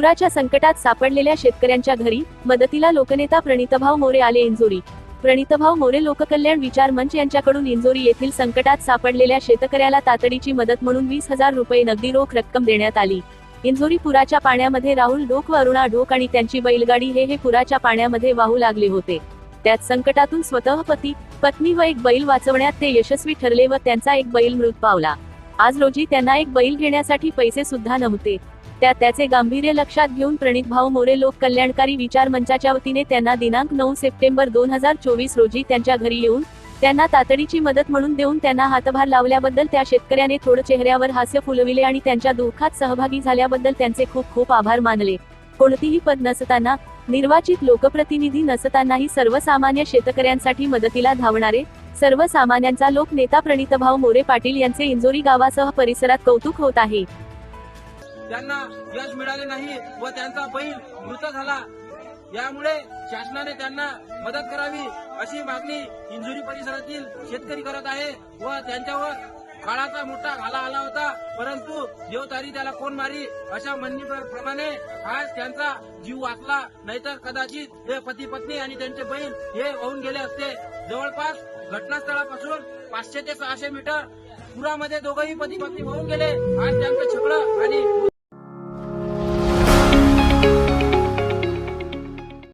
पुराच्या संकटात सापडलेल्या शेतकऱ्यांच्या घरी मदतीला लोकनेता प्रणितभाव मोरे आले इंजोरी. प्रणितभाव मोरे लोककल्याण विचार मंच यांच्याकडून इंजोरी येथील संकटात सापडलेल्या शेतकऱ्याला तातडीची मदत म्हणून वीस हजार रुपये नगदी रोख रक्कम देण्यात आली. इंजोरी पुराच्या पाण्यामध्ये राहुल डोक व अरुणा डोक आणि त्यांची बैलगाडी हे हे पुराच्या पाण्यामध्ये वाहू लागले होते. त्यात संकटातून स्वतः पती पत्नी व एक बैल वाचवण्यात ते यशस्वी ठरले व त्यांचा एक बैल मृत पावला. आज रोजी त्यांना एक बैल घेण्यासाठी पैसे सुद्धा नव्हते. त्या त्याचे गांभीर्य लक्षात घेऊन प्रणित भाऊ मोरे लोक कल्याणकारी विचार मंचाच्या वतीने त्यांना दिनांक नऊ सप्टेंबर दोन हजार चोवीस रोजी त्यांच्या घरी येऊन त्यांना तातडीची मदत म्हणून देऊन त्यांना हातभार लावल्याबद्दल त्या शेतकऱ्याने थोडं चेहऱ्यावर हास्य फुलविले आणि त्यांच्या दुःखात सहभागी झाल्याबद्दल त्यांचे खूप खूप आभार मानले. कोणतीही पद नसताना निर्वाचित लोकप्रतिनिधी नसतानाही सर्वसामान्य शेतकऱ्यांसाठी मदतीला धावणारे सर्वसामान्यांचा लोक नेता प्रणितभाऊ मोरे पाटील यांचे इंजोरी गावासह परिसरात कौतुक होत आहे. त्यांना यश मिळाले नाही व त्यांचा बैल मृत झाला. यामुळे शासनाने त्यांना मदत करावी अशी मागणी इंजुरी परिसरातील शेतकरी करत आहे व त्यांच्यावर काळाचा मोठा घाला आला होता. परंतु देवतारी त्याला कोण मारी? अशा म्हणणीप्रमाणे आज त्यांचा जीव वाचला. नाहीतर कदाचित हे पती पत्नी आणि त्यांचे बहीण हे वाहून गेले असते. जवळपास घटनास्थळापासून पाचशे ते सहाशे मीटर पुरामध्ये दोघंही पती पत्नी वाहून गेले. आज त्यांचं छकडं आणि